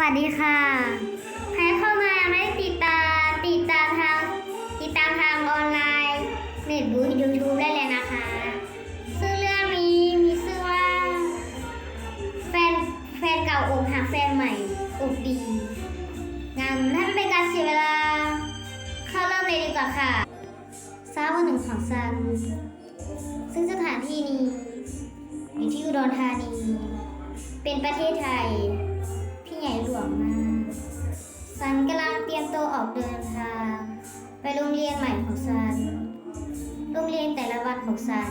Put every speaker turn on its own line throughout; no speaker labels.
วัสดีค่ะใครเข้ามาไม่ติดตามติดตามทางติดตามทางออนไลน์เน็ตบูยูทูบได้เลยนะคะ ซึ่งเรื่องนี้มีชื่อว่า แฟนแฟนเก่าอกหักแฟนใหม่อกดีงานถ้าไม่เป็นการเสียเวลา เข้าเริ่มเลยดีกว่าค่ะทราบวันหนึ่งของซัน ซึ่งสถานที่นี้อยู่ที่อุดรธานี เป็นประเทศไทย ญ่หลวงมากซันกำลังเตรียมตัวออกเดินทาง ไปโรงเรียนใหม่ของซัน โรงเรียนแต่ละวันของซัน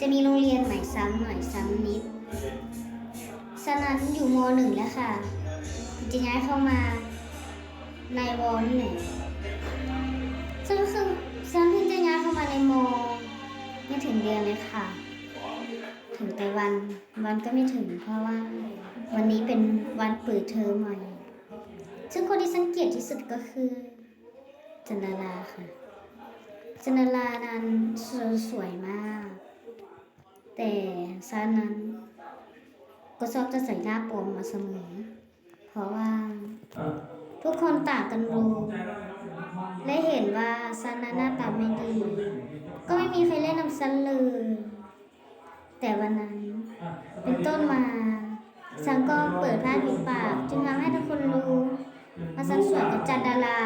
จะมีโรงเรียนใหม่ซ้ำหน่อยซ้ำนิดซันนั้นอยู่มหนึ่งแล้วค่ะ จะย้ายเข้ามาในวอนี่แหละซึ่งคือซันเพิ่งจะย้ายเข้ามาในมไม่ถึงเดือนเลยค่ะ ถึงแต่วันวันก็ไม่ถึง เพราะว่าวันนี้เป็นวันเปิดเทอมใหม่ซึ่งคนที่สังเกตที่สุดก็คือจันดาราค่ะจันดารานั้นสวยสวยมาก แต่ซานั้น ก็ชอบจะใส่หน้าปลอมมาเสมอ เพราะว่าทุกคนต่างกันรู้และเห็นว่าซันนั้นหน้าตาไม่ดี ก็ไม่มีใครเล่นนำซันเลย แต่วันนั้น เป็นต้นมาซันก็เปิดผ้าปิดปาก จึงทำให้ทุกคนรู้ว่าซันสวยกับจันดารา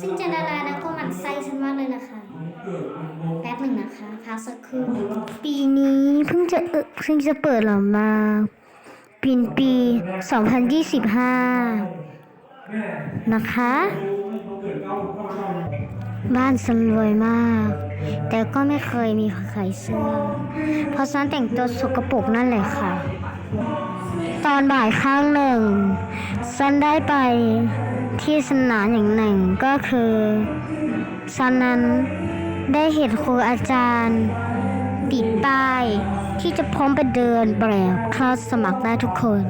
ซึ่งจันดารานั้นก็หมันไส้ฉันมากเลยล่ะค่ะแป๊บหนึ่งนะคะพักสักครู่ปีนี้เพิ่งจะเออเพิ่งจะเปิดหรอมาปีนปี 2025 นะคะ บ้านฉันรวยมาก แต่ก็ไม่เคยมีใครเสื้อ เพราะฉันแต่งตัวสกปรกนั่นแหละค่ะ ตอนบ่ายครั้งหนึ่งฉันได้ไปที่สนามอย่างหนึ่งก็คือฉันนั้นได้เห็นครูอาจารย์ติดป้ายที่จะพร้อมไปเดินแบบเข้าสมัครได้ทุกคน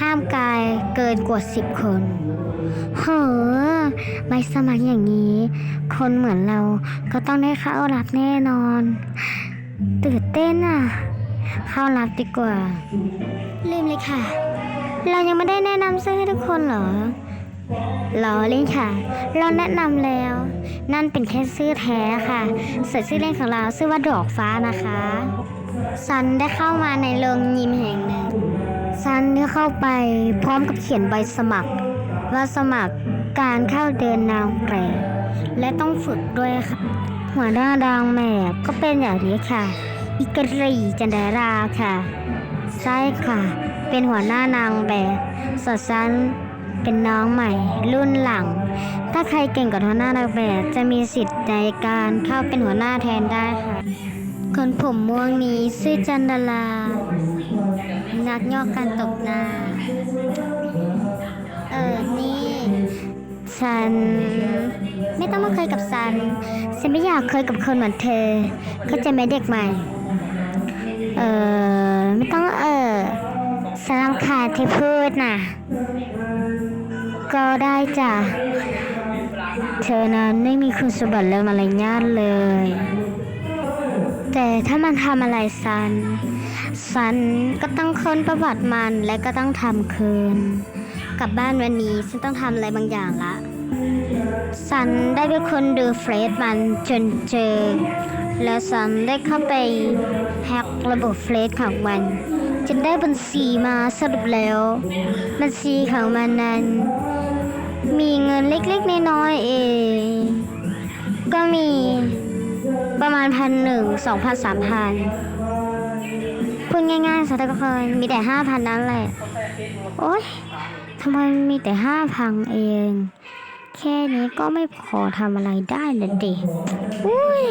ห้ามกายเกินกว่าสิบคน เฮ้อใบสมัครอย่างนี้ คนเหมือนเราก็ต้องได้เข้ารับแน่นอน ตื่นเต้นอะ เข้ารับดีกว่า ลืมเลยค่ะ เรายังไม่ได้แนะนำเสื้อให้ทุกคนเหรอล้อเล่นค่ะ เราแนะนำแล้ว นั่นเป็นแค่เสื้อแท้ค่ะเส่วนชื่อเล่นของเราชื่อว่าดอกฟ้านะคะซันได้เข้ามาในโรงยิมแห่งหนึ่งซันได้เข้าไปพร้อมกับเขียนใบสมัคร ว่าสมัครการเข้าเดินนางแบบและต้องฝึกด้วยค่ะ หัวหน้าดางแบบก็เป็นอย่างนี้ค่ะ อิกรีจันดาราค่ะ ใช่ค่ะ เป็นหัวหน้านางแบบส่วนฉันเป็นน้องใหม่ รุ่นหลัง ถ้าใครเก่งกว่าหัวหน้านางแบบจะมีสิทธิ์ในการเข้าเป็นหัวหน้าแทนได้ค่ะคนผมม่วงนี้ชื่อจันดารานักยอกการตกนา เออ นี่ ฉัน ไม่ต้องมาเคยกับฉัน ฉันไม่อยากเคยกับคนเหมือนเธอ เข้าใจไหมเด็กใหม่ เออ ไม่ต้องเออสลามขาดที่พูดน่ะ ก็ได้จ้ะ เธอนั้นไม่มีคุณสมบัติและมารยาทเลย แต่ถ้ามันทำอะไรซันซันก็ต้องค้นประวัติมันและก็ต้องทำคืน กลับบ้านวันนี้ฉันต้องทำอะไรบางอย่างละซันได้เป็นคนดูเฟรดมันจนเจอ แล้วซันได้เข้าไปแฮกระบบเฟรดของมัน จนได้บัญชีมาสรุปแล้ว บัญชีของมันนั้น มีเงินเล็กๆน้อยๆเองก็มีประมาณพันหนึ่งสองพันสามพัน ง่ายๆสักคยมีแต่ห้าพันนั้นแหละ โอ๊ยทำไมมีแต่ห้าพันเอง แค่นี้ก็ไม่พอทำอะไรได้เลยเด็กอุ้ย